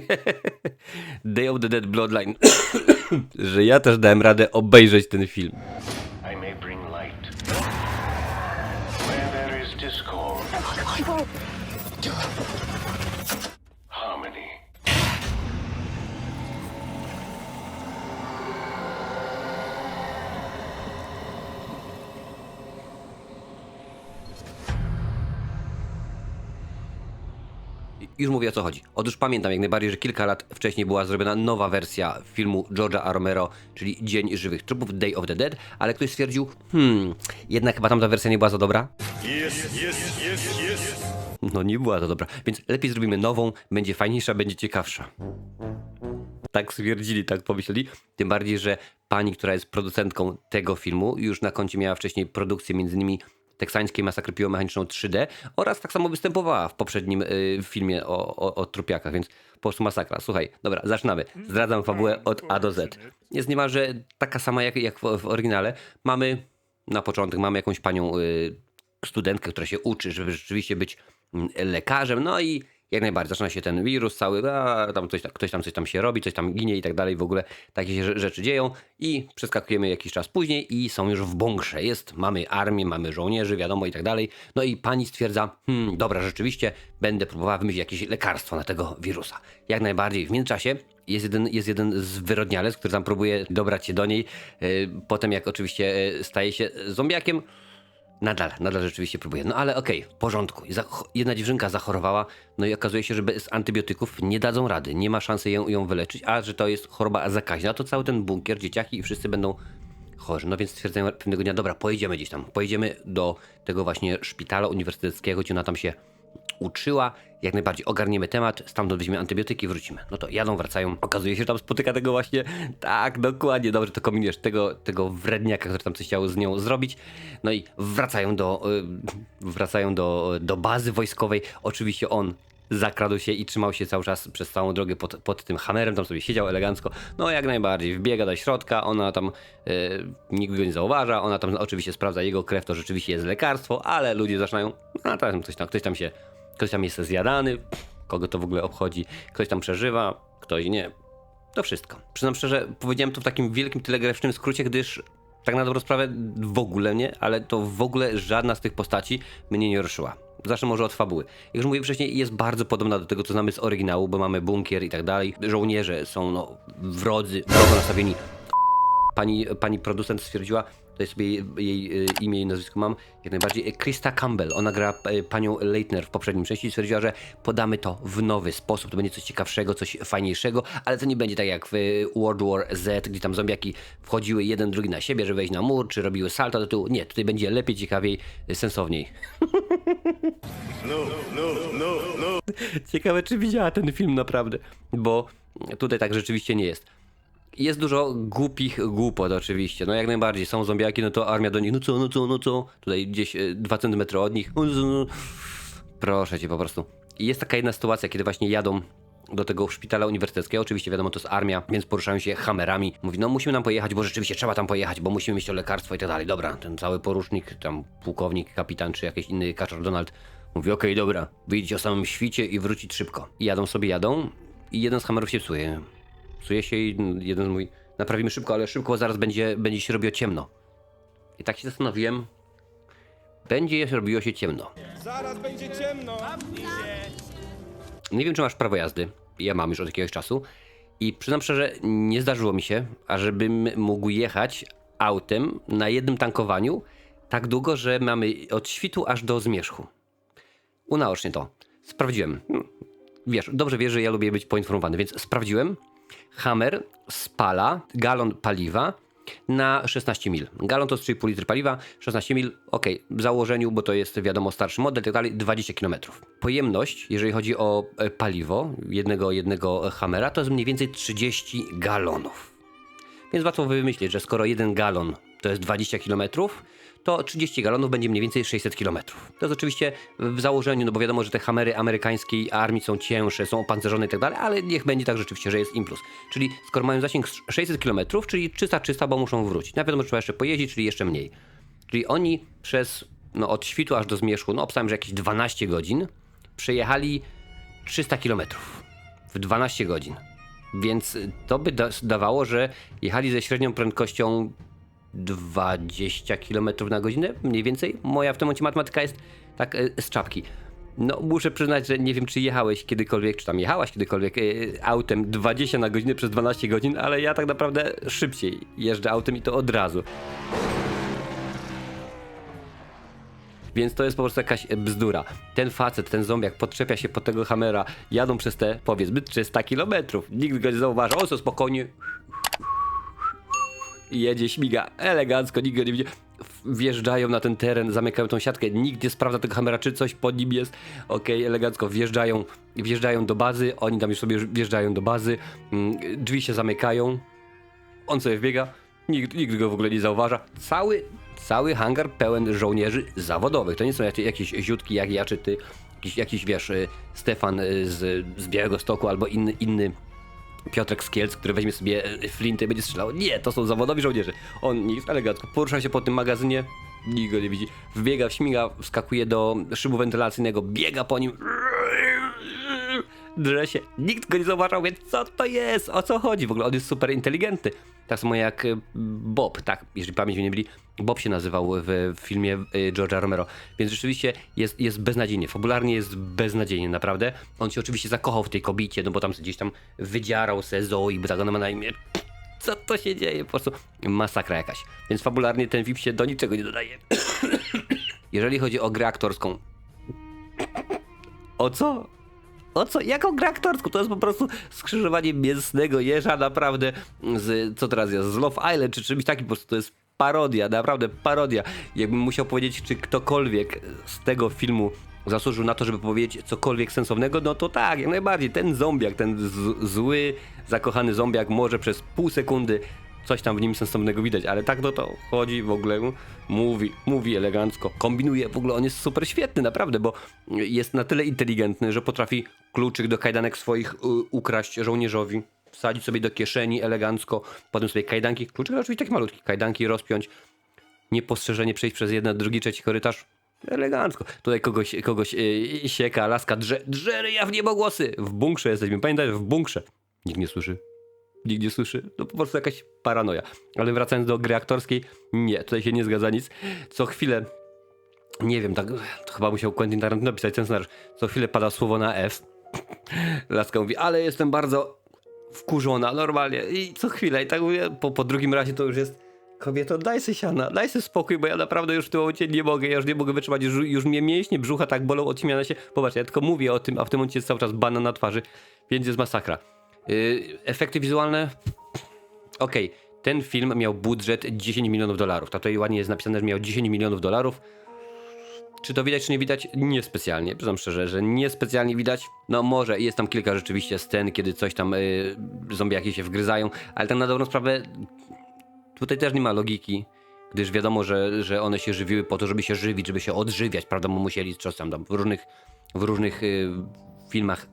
Day of the Dead Bloodline. że ja też dałem radę obejrzeć ten film. Już mówię o co chodzi. Otóż pamiętam jak najbardziej, że kilka lat wcześniej była zrobiona nowa wersja filmu George'a. Romero, czyli Dzień Żywych Trupów, Day of the Dead, ale ktoś stwierdził, hmm, jednak chyba tamta wersja nie była za dobra. No nie była za dobra, więc lepiej zrobimy nową, będzie fajniejsza, będzie ciekawsza. Tak stwierdzili, tak pomyśleli. Tym bardziej, że pani, która jest producentką tego filmu, już na koncie miała wcześniej produkcję m.in. teksańskiej masakry piłomechaniczną 3D oraz tak samo występowała w poprzednim y, filmie o, o, o trupiakach, więc po prostu masakra. Słuchaj, dobra, zaczynamy. Zdradzam fabułę od A do Z. Jest niemalże taka sama jak, jak w, w oryginale. Mamy na początek mamy jakąś panią y, studentkę, która się uczy, żeby rzeczywiście być mm, lekarzem, no i jak najbardziej zaczyna się ten wirus cały, a, tam coś, ktoś tam coś tam się robi, coś tam ginie i tak dalej, w ogóle takie się rze- rzeczy dzieją i przeskakujemy jakiś czas później i są już w bunkrze. Jest, mamy armię, mamy żołnierzy, wiadomo i tak dalej. No i pani stwierdza, hmm, dobra, rzeczywiście będę próbowała wymyślić jakieś lekarstwo na tego wirusa. Jak najbardziej. W międzyczasie jest jeden, jest jeden z wyrodnialec, który tam próbuje dobrać się do niej. Yy, Potem jak oczywiście yy, staje się zombiakiem, Nadal, nadal rzeczywiście próbuję. No ale okej, w porządku. Jedna dziewczynka zachorowała, no i okazuje się, że bez antybiotyków nie dadzą rady. Nie ma szansy ją, ją wyleczyć, a że to jest choroba zakaźna, to cały ten bunkier, dzieciaki i wszyscy będą chorzy. No więc stwierdzają pewnego dnia, dobra, pojedziemy gdzieś tam. Pojedziemy do tego właśnie szpitala uniwersyteckiego, gdzie ona tam się uczyła. Jak najbardziej ogarniemy temat, stamtąd weźmiemy antybiotyki i wrócimy. No to jadą, wracają. Okazuje się, że tam spotyka tego właśnie, tak, dokładnie, dobrze to kombinujesz, tego, tego wredniaka, który tam coś chciał z nią zrobić. No i wracają do, y, wracają do, do bazy wojskowej. Oczywiście on zakradł się i trzymał się cały czas przez całą drogę pod, pod tym hamerem, tam sobie siedział elegancko. No jak najbardziej, wbiega do środka, ona tam, y, nikt go nie zauważa, ona tam oczywiście sprawdza jego krew, to rzeczywiście jest lekarstwo, ale ludzie zaczynają, a tam ktoś tam, ktoś tam się, ktoś tam jest zjadany, kogo to w ogóle obchodzi, ktoś tam przeżywa, ktoś nie. To wszystko. Przyznam szczerze, powiedziałem to w takim wielkim telegraficznym skrócie, gdyż tak na dobrą sprawę w ogóle nie, ale to w ogóle żadna z tych postaci mnie nie ruszyła. Zacznę może od fabuły. Jak już mówiłem wcześniej, jest bardzo podobna do tego, co znamy z oryginału, bo mamy bunkier i tak dalej. Żołnierze są no, wrodzy, wrogo nastawieni pani, pani producent stwierdziła, jest sobie jej, y, imię i nazwisko mam, jak najbardziej, Krista Campbell, ona gra y, panią Leitner w poprzednim części i stwierdziła, że podamy to w nowy sposób, to będzie coś ciekawszego, coś fajniejszego, ale to nie będzie tak jak w World War Z, gdzie tam zombiaki wchodziły jeden drugi na siebie, żeby wejść na mur, czy robiły salto do tyłu, nie, tutaj będzie lepiej, ciekawiej, sensowniej. Ciekawe, czy widziała ten film naprawdę, bo tutaj tak rzeczywiście nie jest. Jest dużo głupich głupot oczywiście, no jak najbardziej, są zombiaki, no to armia do nich, no co, no co, no co, tutaj gdzieś 2 cm od nich, no co, no. proszę cię po prostu. I jest taka jedna sytuacja, kiedy właśnie jadą do tego szpitala uniwersyteckiego, oczywiście wiadomo, to jest armia, więc poruszają się hamerami. Mówi, no musimy tam pojechać, bo rzeczywiście trzeba tam pojechać, bo musimy mieć to lekarstwo i tak dalej. Dobra, ten cały porucznik, tam pułkownik, kapitan czy jakiś inny kaczor Donald mówi, okej, dobra, wyjdziecie o samym świcie i wrócić szybko. I jadą sobie, jadą i jeden z hamerów się psuje. Psuje się i jeden mówi, naprawimy szybko, ale szybko zaraz będzie, będzie się robiło ciemno. I tak się zastanowiłem, będzie robiło się ciemno. Zaraz będzie ciemno! Nie wiem, czy masz prawo jazdy. Ja mam już od jakiegoś czasu. I przyznam szczerze, nie zdarzyło mi się, ażebym mógł jechać autem na jednym tankowaniu tak długo, że mamy od świtu aż do zmierzchu. Unaocznię to. Sprawdziłem. Wiesz, dobrze wiesz, że ja lubię być poinformowany, więc sprawdziłem. Hammer spala galon paliwa na 16 mil. Galon to jest 3,5 litry paliwa, 16 mil, ok, w założeniu, bo to jest wiadomo starszy model tak dalej, 20 km. Pojemność, jeżeli chodzi o e, paliwo jednego, jednego Hammera, to jest mniej więcej 30 galonów. Więc łatwo wymyślić, że skoro jeden galon to jest 20 km, to 30 galonów będzie mniej więcej 600 km. To jest oczywiście w założeniu, no bo wiadomo, że te hamery amerykańskiej armii są cięższe, są opancerzone i tak dalej, ale niech będzie tak rzeczywiście, że jest impuls. Czyli skoro mają zasięg 600 km, czyli 300-300, bo muszą wrócić. Na że trzeba jeszcze pojeździć, czyli jeszcze mniej. Czyli oni przez, no od świtu aż do zmierzchu, no obstałem, że jakieś 12 godzin, przejechali 300 km w 12 godzin. Więc to by da dawało, że jechali ze średnią prędkością 20 km na godzinę, mniej więcej. Moja w tym momencie matematyka jest tak y, z czapki. No, muszę przyznać, że nie wiem, czy jechałeś kiedykolwiek, czy tam jechałaś kiedykolwiek y, autem 20 na godzinę przez 12 godzin, ale ja tak naprawdę szybciej jeżdżę autem i to od razu. Więc to jest po prostu jakaś bzdura. Ten facet, ten zombiak podczepia się pod tego hamera, jadą przez te powiedzmy 300 kilometrów. Nikt go nie zauważa, o co spokojnie. Jedzie, śmiga elegancko, nikt go nie widzi. Wjeżdżają na ten teren, zamykają tą siatkę, nikt nie sprawdza tego hamera, czy coś pod nim jest. Okej, elegancko, wjeżdżają, wjeżdżają do bazy, oni tam już sobie wjeżdżają do bazy, mm, drzwi się zamykają, on sobie wbiega, nikt, nikt go w ogóle nie zauważa. Cały, cały hangar pełen żołnierzy zawodowych. To nie są jakieś, jakieś ziutki jak ja czy ty, jakiś, jakiś wiesz, y, Stefan y, z, z Białego Stoku albo inny, inny Piotrek z Kielc, który weźmie sobie y, flintę i będzie strzelał. Nie, to są zawodowi żołnierze. On nic, elegancko porusza się po tym magazynie, nikt go nie widzi. Wbiega, śmiga, wskakuje do szybu wentylacyjnego, biega po nim drze się. Nikt go nie zauważał, więc co to jest? O co chodzi? W ogóle on jest super inteligentny. Tak samo jak y, Bob, tak, jeżeli pamięć mnie nie myli, Bob się nazywał w filmie y, George'a Romero. Więc rzeczywiście jest, jest beznadziejnie, fabularnie jest beznadziejnie, naprawdę. On się oczywiście zakochał w tej kobicie, no bo tam gdzieś tam wydzierał se Zoe, bo tak ona ma na imię. Co to się dzieje? Po prostu masakra jakaś. Więc fabularnie ten film się do niczego nie dodaje. Jeżeli chodzi o grę aktorską, o co? O co? Jaką grę aktorską? To jest po prostu skrzyżowanie mięsnego jeża naprawdę z, co teraz jest, z Love Island czy czymś takim, po prostu to jest parodia, naprawdę parodia. Jakbym musiał powiedzieć, czy ktokolwiek z tego filmu zasłużył na to, żeby powiedzieć cokolwiek sensownego, no to tak, jak najbardziej. Ten zombiak, ten zły, zakochany zombiak może przez pół sekundy coś tam w nim sensownego widać, ale tak no to chodzi w ogóle, mówi, mówi elegancko, kombinuje, w ogóle on jest super świetny, naprawdę, bo jest na tyle inteligentny, że potrafi kluczyk do kajdanek swoich y, ukraść żołnierzowi, wsadzić sobie do kieszeni elegancko, potem sobie kajdanki, kluczyk oczywiście taki malutki, kajdanki rozpiąć, niepostrzeżenie przejść przez jeden, drugi, trzeci korytarz. Elegancko. Tutaj kogoś, kogoś yy, sieka, laska, drze, drze ja w niebogłosy. W bunkrze jesteśmy. Pamiętaj, w bunkrze. Nikt nie słyszy. Nikt nie słyszy. No po prostu jakaś paranoja. Ale wracając do gry aktorskiej, nie, tutaj się nie zgadza nic. Co chwilę, nie wiem, tak, to chyba musiał Quentin Tarantino napisać ten scenariusz. Co chwilę pada słowo na F. Laska mówi, ale jestem bardzo wkurzona, normalnie. I co chwilę, i tak mówię, po, po drugim razie to już jest Kobieto, daj se siana, daj se spokój, bo ja naprawdę już w tym momencie nie mogę, ja już nie mogę wytrzymać, już, już mnie mięśnie brzucha tak bolą od się. Popatrz, ja tylko mówię o tym, a w tym momencie jest cały czas banan na twarzy, więc jest masakra. Yy, efekty wizualne? Okej, ten film miał budżet 10 milionów dolarów. Tutaj ładnie jest napisane, że miał 10 milionów dolarów. Czy to widać, czy nie widać? Niespecjalnie, przyznam szczerze, że niespecjalnie widać. No może, jest tam kilka rzeczywiście scen, kiedy coś tam yy, zombiaki się wgryzają, ale tak na dobrą sprawę tutaj też nie ma logiki, gdyż wiadomo, że, że one się żywiły po to, żeby się żywić, żeby się odżywiać, prawda, musieli czasem tam w różnych, w różnych y, filmach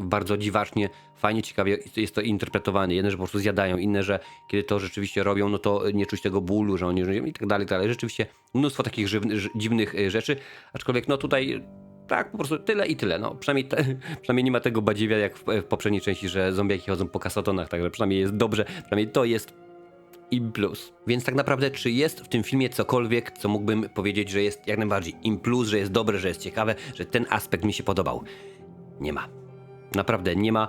bardzo dziwacznie, fajnie, ciekawie jest to interpretowane. Jedne, że po prostu zjadają, inne, że kiedy to rzeczywiście robią, no to nie czuć tego bólu, że oni żyją i tak dalej, tak dalej. Rzeczywiście mnóstwo takich dziwnych y, rzeczy, aczkolwiek no tutaj tak, po prostu tyle i tyle. No, przynajmniej, te, przynajmniej nie ma tego badziewia jak w, w poprzedniej części, że zombiaki chodzą po kasatonach, także przynajmniej jest dobrze, przynajmniej to jest im plus. Więc tak naprawdę, czy jest w tym filmie cokolwiek, co mógłbym powiedzieć, że jest jak najbardziej im plus, że jest dobre, że jest ciekawe, że ten aspekt mi się podobał? Nie ma. Naprawdę nie ma.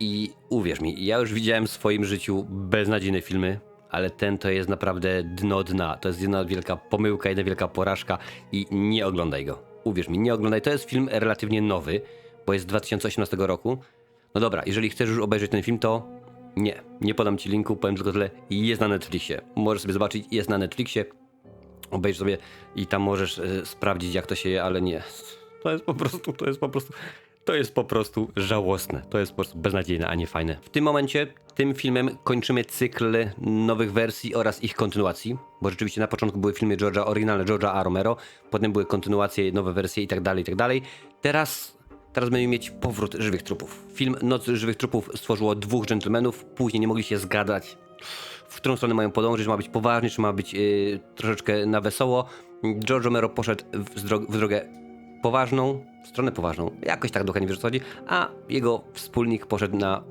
I uwierz mi, ja już widziałem w swoim życiu beznadziejne filmy, ale ten to jest naprawdę dno dna. To jest jedna wielka pomyłka, jedna wielka porażka i nie oglądaj go. Uwierz mi, nie oglądaj. To jest film relatywnie nowy, bo jest z 2018 roku. No dobra, jeżeli chcesz już obejrzeć ten film, to nie, nie podam ci linku, powiem tylko tyle. Jest na Netflixie. Możesz sobie zobaczyć, jest na Netflixie. Obejrz sobie i tam możesz e, sprawdzić, jak to się je, ale nie. To jest po prostu, to jest po prostu. To jest po prostu żałosne. To jest po prostu beznadziejne, a nie fajne. W tym momencie, tym filmem kończymy cykl nowych wersji oraz ich kontynuacji. Bo rzeczywiście na początku były filmy George'a, oryginalne George'a A. Romero, potem były kontynuacje, nowe wersje i tak dalej, i tak dalej. Teraz Teraz będziemy mieć powrót żywych trupów. Film Noc żywych trupów stworzyło dwóch dżentelmenów, później nie mogli się zgadać, w którą stronę mają podążyć, czy ma być poważnie, czy ma być yy, troszeczkę na wesoło. George Romero poszedł w, zdro- w drogę poważną, stronę poważną, jakoś tak dokładnie wiesz o co chodzi, a jego wspólnik poszedł na,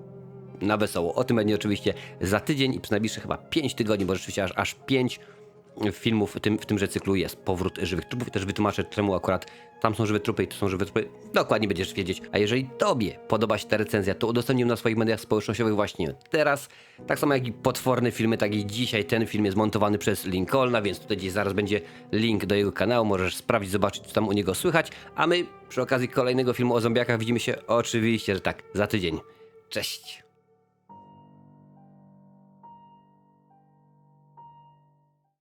na wesoło. O tym będzie oczywiście za tydzień i przez najbliższe chyba 5 tygodni, bo rzeczywiście aż, aż 5 filmów w, tym, w tymże cyklu jest Powrót żywych trupów i też wytłumaczę czemu akurat tam są żywe trupy i tu są żywe trupy. Dokładnie będziesz wiedzieć. A jeżeli tobie podoba się ta recenzja, to udostępnij ją na swoich mediach społecznościowych właśnie teraz. Tak samo jak i potworne filmy, tak i dzisiaj ten film jest montowany przez Lincolna, więc tutaj gdzieś zaraz będzie link do jego kanału, możesz sprawdzić, zobaczyć co tam u niego słychać. A my przy okazji kolejnego filmu o zombiakach widzimy się oczywiście, że tak, za tydzień. Cześć!